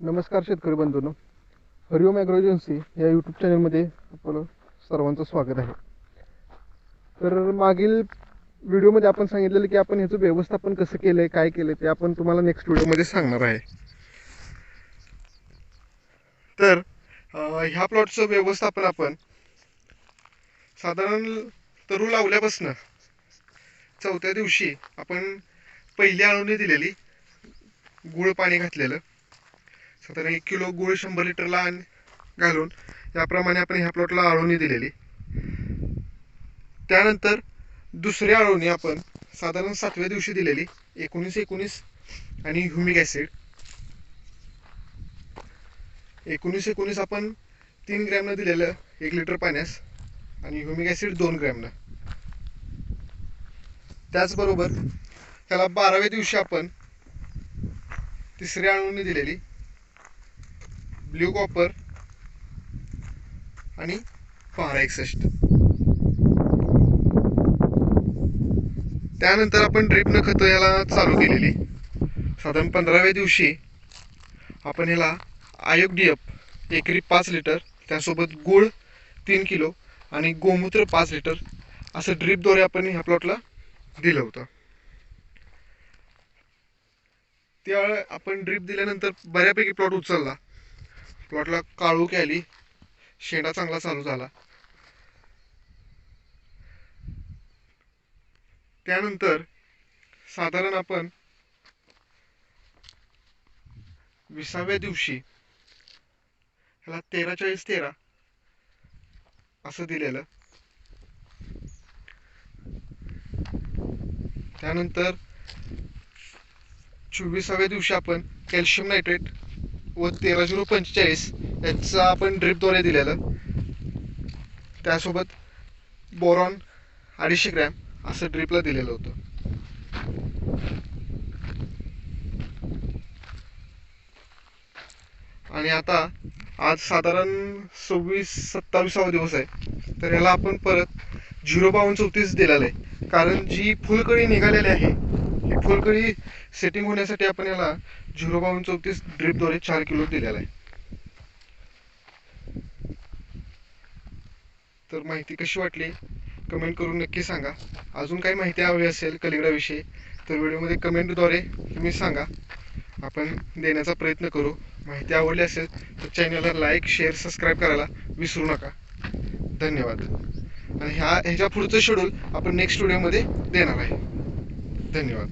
नमस्कार शेतकरी बंधूंनो. हरिओम ॲग्रो एजन्सी या यूट्यूब चॅनलमध्ये आपलं सर्वांचं स्वागत आहे. तर मागील व्हिडिओमध्ये आपण सांगितलेलं की आपण ह्याचं व्यवस्थापन कसं केलं आहे काय केलं ते आपण तुम्हाला नेक्स्ट व्हिडिओमध्ये सांगणार आहे. तर ह्या प्लॉटचं व्यवस्थापन आपण साधारण तरू लावल्यापासनं चौथ्या दिवशी आपण पहिली आळवणी दिलेली गुळ पाणी घातलेलं. साधारण एक किलो गुळ शंभर लिटरला आण- घालून याप्रमाणे आपण ह्या प्लॉटला आळवणी दिलेली. त्यानंतर दुसरी आळवणी आपण साधारण सातव्या दिवशी दिलेली एकोणीस एकोणीस आणि ह्युमिक ॲसिड. एकोणीस एकोणीस आपण तीन ग्रॅमनं दिलेलं एक लिटर पाण्यास आणि ह्युमिक ॲसिड दोन ग्रॅमनं. त्याचबरोबर त्याला बाराव्या दिवशी आपण तिसरी आळवणी दिलेली ब्ल्यू कॉपर आणि पारा एकसष्ट त्यानंतर आपण ड्रिपनं खतं याला चालू केलेली. साधारण पंधराव्या दिवशी आपण याला आयोग डी एफ एकरी पाच लिटर त्यासोबत गुळ तीन किलो आणि गोमूत्र पाच लिटर असं ड्रिपद्वारे आपण ह्या प्लॉटला दिलं होतं. त्या आपण ड्रीप दिल्यानंतर बऱ्यापैकी प्लॉट उचलला. प्लॉटला काळूक आली शेंडा चांगला चालू झाला. त्यानंतर साधारण आपण विसाव्या दिवशी ह्याला तेरा चाळीस तेरा असं दिलेलं. त्यानंतर चोवीसाव्या दिवशी आपण कॅल्शियम नायट्रेट व तेरा झिरो पंचेचाळीस याचं आपण ड्रिपद्वारे दिलेलं. त्यासोबत बोरॉन अडीचशे ग्रॅम असं ड्रिपला दिलेलं होतं. आणि आता आज साधारण सव्वीस सत्तावीसावा दिवस आहे. तर याला आपण परत झिरो बावन्न चौतीस दिलेलं आहे. कारण जी फुलकळी निघालेली आहे ही फुलकळी सेटिंग होण्यासाठी आपण याला झिरो बावन्न चौतीस ड्रिपद्वारे चार किलो दिलेला आहे. तर माहिती कशी वाटली? कमेंट करून नक्की सांगा. अजून काही माहिती हवी असेल कलिगडाविषयी तर व्हिडिओमध्ये कमेंटद्वारे तुम्ही सांगा. आपण देण्याचा प्रयत्न करू. माहिती आवडली असेल तर चॅनलला लाईक शेअर सबस्क्राईब करायला विसरू नका. धन्यवाद. आणि ह्या ह्याच्या पुढचं शेड्यूल आपण नेक्स्ट व्हिडिओमध्ये देणार आहे. धन्यवाद.